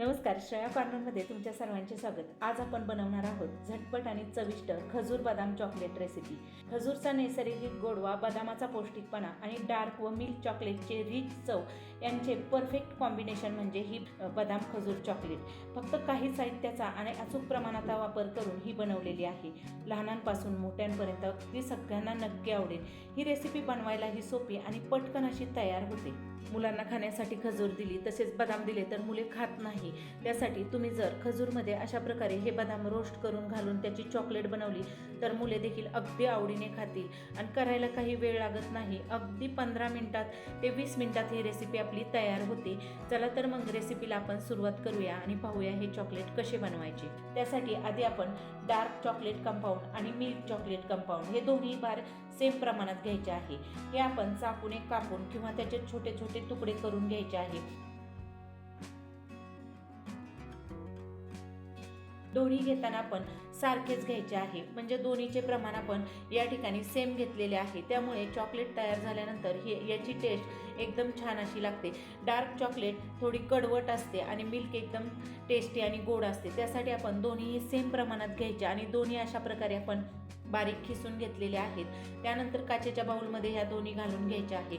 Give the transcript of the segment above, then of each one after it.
नमस्कार श्रेया कॉर्नरमध्ये तुमच्या सर्वांचे स्वागत. आज आपण बनवणार आहोत झटपट आणि चविष्ट खजूर बदाम चॉकलेट रेसिपी खजूरचा नैसर्गिक गोडवा बदामाचा पौष्टिकपणा आणि डार्क व मिल्क चॉकलेटचे रिच चव यांचे परफेक्ट कॉम्बिनेशन म्हणजे ही बदाम खजूर चॉकलेट. फक्त काही साहित्याचा आणि अचूक प्रमाणाचा वापर करून ही बनवलेली आहे. लहानांपासून मोठ्यांपर्यंत अगदी सगळ्यांना नक्की आवडेल. ही रेसिपी बनवायला ही सोपी आणि पटकन अशी तयार होते. मुलांना खाण्यासाठी खजूर दिली तसेच बदाम दिले तर मुले खात नाही. त्यासाठी तुम्ही जर खजूरमध्ये अशा प्रकारे हे बदाम रोस्ट करून घालून त्याची चॉकलेट बनवली तर मुले देखील अगदी आवडीने खातील. आणि करायला काही वेळ लागत नाही. अगदी पंधरा मिनिटात ते वीस मिनिटात ही रेसिपी आपली तयार होते. चला तर मग रेसिपीला आपण सुरुवात करूया आणि पाहूया हे चॉकलेट कसे बनवायचे. त्यासाठी आधी आपण डार्क चॉकलेट कंपाऊंड आणि मिल्क चॉकलेट कंपाऊंड हे दोन्ही बार सेम प्रमाणात घ्यायचे आहे. हे आपण चाकूने कापून किंवा त्याचे छोटे छोटे तुकडे करून घ्यायचे आहेत दोन्ही घेताना आपण सारखेच घ्यायचे आहे. म्हणजे दोन्हीचे प्रमाण आपण या ठिकाणी सेम घेतलेले आहे. त्यामुळे चॉकलेट तयार झाल्यानंतर हे याची टेस्ट एकदम छान अशी लागते. डार्क चॉकलेट थोडी कडवट असते आणि मिल्क एकदम टेस्टी आणि गोड असते. त्यासाठी आपण दोन्ही सेम प्रमाणात घ्यायचे आणि दोन्ही अशा प्रकारे आपण बारीक खिसून घेतलेले आहेत. त्यानंतर काचेच्या बाऊलमध्ये ह्या दोन्ही घालून घ्यायच्या आहे.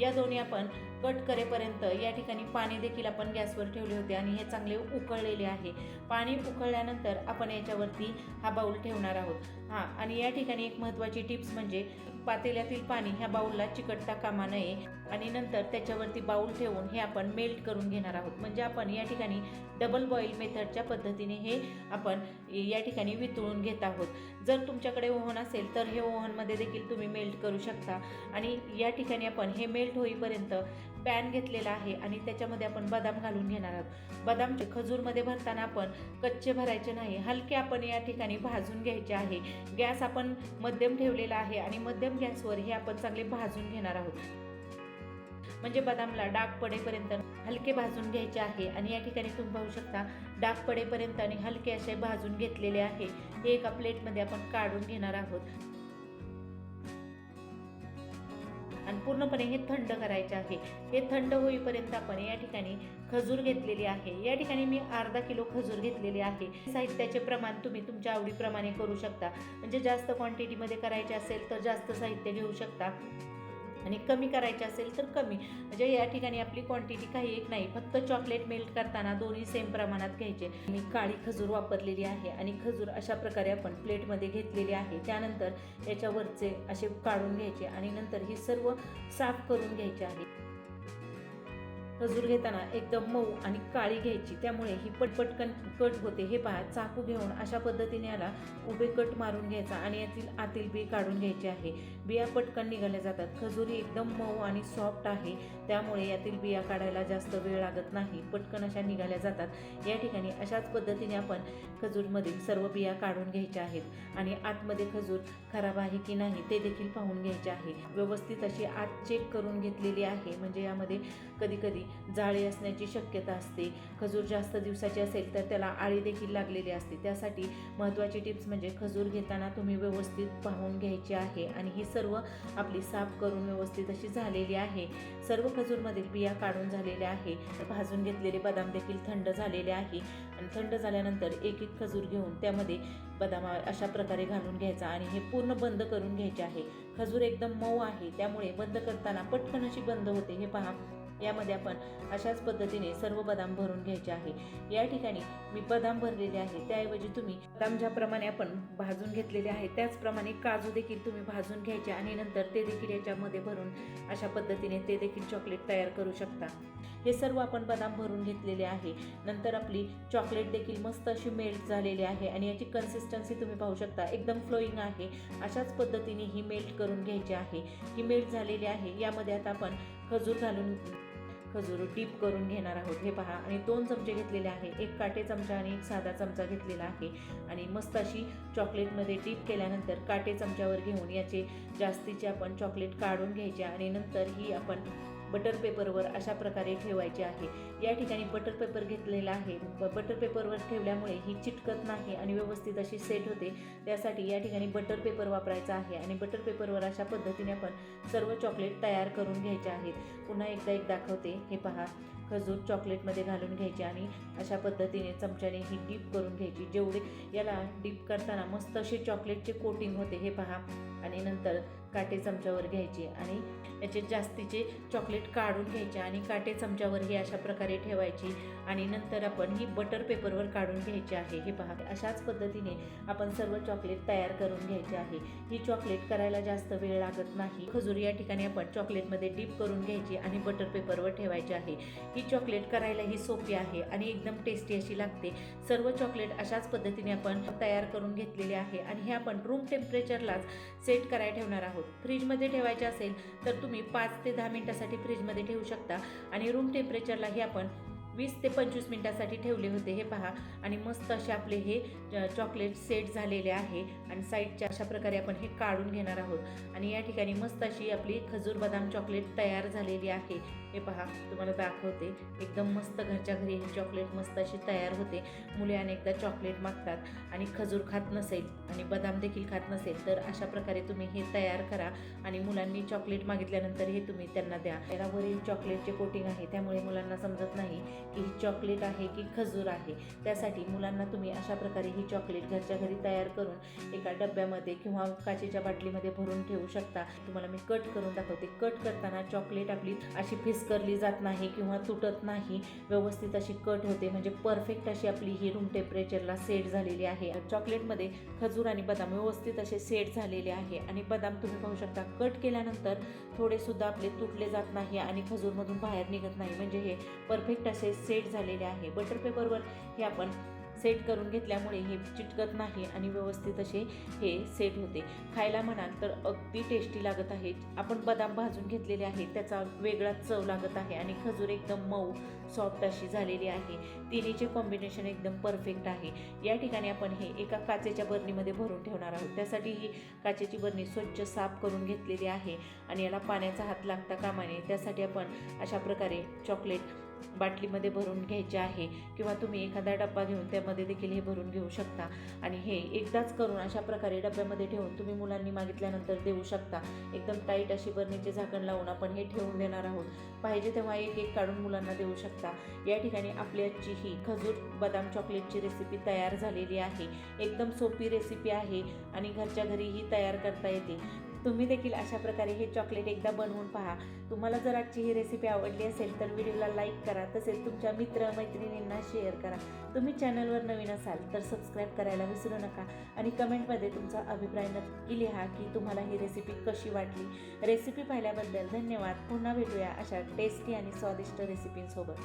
या दोन्ही आपण कट करेपर्यंत या ठिकाणी पाणी देखील आपण गॅसवर ठेवले होते आणि हे चांगले उकळलेले आहे. पाणी उकळल्यानंतर आपण याच्यावरती हा बाऊल ठेवणार आहोत. हां आणि या ठिकाणी एक महत्त्वाची टिप्स म्हणजे पातेल्यातील पाणी ह्या बाऊलला चिकटता कामा नये आणि नंतर त्याच्यावरती बाऊल ठेवून हे आपण मेल्ट करून घेणार आहोत. म्हणजे आपण या ठिकाणी डबल बॉईल मेथडच्या पद्धतीने हे आपण या ठिकाणी वितळून घेत आहोत. जर तुमच्याकडे ओव्हन असेल तर हे ओव्हनमध्ये देखील तुम्ही मेल्ट करू शकता आणि या ठिकाणी आपण हे मेल्ट होईपर्यंत पॅन घेतलेला आहे आणि त्याच्यामध्ये आपण बदाम घालून घेणार आहोत. बदामचे खजूरमध्ये भरताना आपण कच्चे भरायचे नाही हलके आपण या ठिकाणी भाजून घ्यायचे आहे. गॅस आपण मध्यम ठेवलेला आहे आणि मध्यम गॅसवर हे आपण चांगले भाजून घेणार आहोत. म्हणजे बदामला डाग पडेपर्यंत हलके भाजून घ्यायचे आहे आणि या ठिकाणी तुम्ही पाहू शकता डाग पडेपर्यंत आणि हलके असे भाजून घेतलेले आहे. हे एका प्लेटमध्ये आपण काढून घेणार आहोत. आणि पूर्णपणे हे थंड करायचे आहे. हे थंड होईपर्यंत आपण या ठिकाणी खजूर घेतलेली आहे. या ठिकाणी मी अर्धा किलो खजूर घेतलेली आहे. साहित्याचे प्रमाण तुम्ही तुमच्या आवडीप्रमाणे करू शकता. म्हणजे जास्त क्वांटिटीमध्ये करायचे असेल तर जास्त साहित्य घेऊ शकता. आणि कमी करायचे असेल तर कमी. म्हणजे या ठिकाणी आपली क्वांटिटी काही एक नाही फक्त चॉकलेट मेल्ट करताना दोन्ही सेम प्रमाणात घ्यायचे. मी काळी खजूर वापरलेली आहे आणि खजूर अशा प्रकारे आपण प्लेटमध्ये घेतलेली आहे. त्यानंतर याच्यावरचे असे काढून घ्यायचे आणि नंतर ही सर्व साफ करून घ्यायचे आहे. खजूर घेताना एकदम मऊ आणि काळी घ्यायची. त्यामुळे ही पटपटकन कट होते. हे पहा चाकू घेऊन अशा पद्धतीने याला उभे कट मारून घ्यायचा आणि यातील आतील बी काढून घ्यायचे आहे. बिया पटकन निघाल्या जातात. खजूर ही एकदम मऊ आणि सॉफ्ट आहे. त्यामुळे यातील बिया काढायला जास्त वेळ लागत नाही. पटकन अशा निघाल्या जातात. या ठिकाणी अशाच पद्धतीने आपण खजूरमधील सर्व बिया काढून घ्यायच्या आहेत. आणि आतमध्ये खजूर खराब आहे की नाही ते देखील पाहून घ्यायचे आहे. व्यवस्थित अशी आत चेक करून घेतलेली आहे. म्हणजे यामध्ये कधी कधी जाळी असण्याची शक्यता असते. खजूर जास्त दिवसाची असेल तर त्याला आळी देखील लागलेली असते. त्यासाठी महत्त्वाची टिप्स म्हणजे खजूर घेताना तुम्ही व्यवस्थित पाहून घ्यायची आहे आणि ही सर्व आपली साफ करून व्यवस्थित अशी झालेली आहे. सर्व खजूरमधील बिया काढून झालेल्या आहे. भाजून घेतलेले बदाम देखील थंड झालेले आहे. आणि थंड झाल्यानंतर एक एक खजूर घेऊन त्यामध्ये बदाम अशा प्रकारे घालून घ्यायचा आणि हे पूर्ण बंद करून घ्यायचे आहे. खजूर एकदम मऊ आहे. त्यामुळे बंद करताना पटकन अशी बंद होते. हे पहा. यामध्ये आपण अशाच पद्धतीने सर्व बदाम भरून घ्यायचे आहे. या ठिकाणी मी बदाम भरलेले आहे. त्याऐवजी तुम्ही बदाम ज्याप्रमाणे आपण भाजून घेतलेले आहे त्याचप्रमाणे काजू देखील तुम्ही भाजून घ्यायचे आणि नंतर ते देखील याच्यामध्ये भरून अशा पद्धतीने ते देखील चॉकलेट तयार करू शकता. हे सर्व आपण बदाम भरून घेतलेले आहे. नंतर आपली चॉकलेट देखील मस्त अशी मेल्ट झालेली आहे आणि याची कन्सिस्टन्सी तुम्ही पाहू शकता. एकदम फ्लोईंग आहे. अशाच पद्धतीने ही मेल्ट करून घ्यायची आहे. ही मेल्ट झालेली आहे. यामध्ये आता आपण खजूर घालून खजूर डीप करून घेणार आहोत. हे पहा आणि दोन चमचे घेतलेले आहे. एक काटे चमचा आणि एक साधा चमचा घेतलेला आहे. आणि मस्त अशी चॉकलेटमध्ये डीप केल्यानंतर काटे चमच्यावर घेऊन याचे जास्तीचे आपण चॉकलेट काढून घ्यायचे आणि नंतर ही आपण बटर पेपरवर अशा प्रकारे ठेवायचे आहे. या ठिकाणी बटर पेपर घेतलेला आहे. ब- बटर पेपरवर ठेवल्यामुळे ही चिटकत नाही आणि व्यवस्थित अशी सेट होते. त्यासाठी या ठिकाणी बटर पेपर वापरायचा आहे आणि बटर पेपरवर अशा पद्धतीने आपण सर्व चॉकलेट तयार करून घ्यायचे आहेत. पुन्हा एकदा एक दाखवते. हे पहा. खजूर चॉकलेटमध्ये घालून घ्यायचे आणि अशा पद्धतीने चमच्याने ही डीप करून घ्यायची. जेवढे याला डीप करताना मस्त असे चॉकलेटचे कोटिंग होते हे पहा. आणि नंतर काटे चमच्यावर घ्यायचे आणि याचे जास्तीचे चॉकलेट काढून घ्यायचे आणि काटे चमच्यावर ही अशा प्रकारे ठेवायची. आणि नंतर आपण ही बटर पेपरवर काढून घ्यायची आहे. हे पहा. अशाच पद्धतीने आपण सर्व चॉकलेट तयार करून घ्यायचे आहे. ही चॉकलेट करायला जास्त वेळ लागत नाही. खजूर या ठिकाणी आपण चॉकलेटमध्ये डीप करून घ्यायची आणि बटर पेपरवर ठेवायची आहे. ही चॉकलेट करायलाही सोपी आहे आणि एकदम टेस्टी अशी लागते. सर्व चॉकलेट अशाच पद्धतीने आपण तयार करून घेतलेले आहे आणि हे आपण रूम टेम्परेचरलाच सेट करायला ठेवणार आहोत. फ्रीजमध्ये ठेवायचे असेल तर तुम्ही पाच ते दहा मिनटासाठी फ्रीजमध्ये ठेवू शकता आणि रूम टेम्परेचरला हे आपण वीस ते पंचवीस मिनटासाठी ठेवले होते हे पहा. आणि मस्त असे आपले हे चॉकलेट सेट झालेले आहे आणि साईडच्या अशा प्रकारे आपण हे काढून घेणार आहोत. आणि या ठिकाणी मस्त अशी आपली खजूर बदाम चॉकलेट तयार झालेली आहे. हे पहा तुम्हाला दाखवते. एकदम मस्त घरच्या घरी ही चॉकलेट मस्त अशी तयार होते. मुले अनेकदा चॉकलेट मागतात आणि खजूर खात नसेल आणि बदाम देखील खात नसेल तर अशा प्रकारे तुम्ही हे तयार करा आणि मुलांनी चॉकलेट मागितल्यानंतर हे तुम्ही त्यांना द्या. त्याला वरील चॉकलेटचे कोटिंग आहे त्यामुळे मुलांना समजत नाही की ही चॉकलेट आहे की खजूर आहे. त्यासाठी मुलांना तुम्ही अशा प्रकारे ही चॉकलेट घरच्या घरी तयार करून एका डब्यामध्ये किंवा काचेच्या बाटलीमध्ये भरून ठेवू शकता. तुम्हाला मी कट करून दाखवते. कट करताना चॉकलेट आपली अशी फिसकरली जात नाही किंवा तुटत नाही व्यवस्थित अशी कट होते. म्हणजे परफेक्ट अशी आपली ही रूम टेम्परेचरला सेट झालेली आहे. चॉकलेटमध्ये खजूर आणि बदाम व्यवस्थित असे सेट झालेले आहे. आणि बदाम तुम्ही पाहू शकता कट केल्यानंतर थोडेसुद्धा आपले तुटले जात नाही आणि खजूरमधून बाहेर निघत नाही. म्हणजे हे परफेक्ट असे सेट झालेले आहे. बटर पेपरवर हे आपण सेट करून घेतल्यामुळे हे चिटकत नाही आणि व्यवस्थित असे हे सेट होते. खायला म्हणाल तर अगदी टेस्टी लागत आहे. आपण बदाम भाजून घेतलेले आहे त्याचा वेगळाच चव लागत आहे आणि खजूर एकदम मऊ सॉफ्ट अशी झालेली आहे. तिन्हीचे कॉम्बिनेशन एकदम परफेक्ट आहे. या ठिकाणी आपण हे एका काचेच्या बरणीमध्ये भरून ठेवणार आहोत. त्यासाठी ही काचेची बरणी स्वच्छ साफ करून घेतलेली आहे आणि याला पाण्याचा हात लागता कामा नये. त्यासाठी आपण अशा प्रकारे चॉकलेट बाटलीमध्ये भरून घ्यायचे आहे किंवा तुम्ही एखादा डब्बा घेऊन त्यामध्ये देखील हे भरून घेऊ शकता. आणि हे एकदाच करून अशा प्रकारे डब्यामध्ये ठेवून तुम्ही मुलांनी मागितल्यानंतर देऊ शकता. एकदम टाईट अशी बरणीचे झाकण लावून आपण हे ठेवून देणार आहोत. पाहिजे तेव्हा एक एक काढून मुलांना देऊ शकता. या ठिकाणी आपली आजची ही खजूर बदाम चॉकलेटची रेसिपी तयार झालेली आहे. एकदम सोपी रेसिपी आहे आणि घरच्या घरीही तयार करता येते. तुम्ही देखील अशा प्रकारे हे चॉकलेट एकदा बनवून पहा. तुम्हाला जर आजची ही रेसिपी आवडली असेल तर व्हिडिओला लाईक करा. तसेच तुमच्या मित्र मैत्रिणींना शेअर करा. तुम्ही चॅनलवर नवीन असाल तर सबस्क्राईब करायला विसरू नका. आणि कमेंटमध्ये तुमचा अभिप्राय नक्की लिहा की तुम्हाला ही रेसिपी कशी वाटली. रेसिपी पाहिल्याबद्दल धन्यवाद. पुन्हा भेटूया अशा टेस्टी आणि स्वादिष्ट रेसिपींसोबत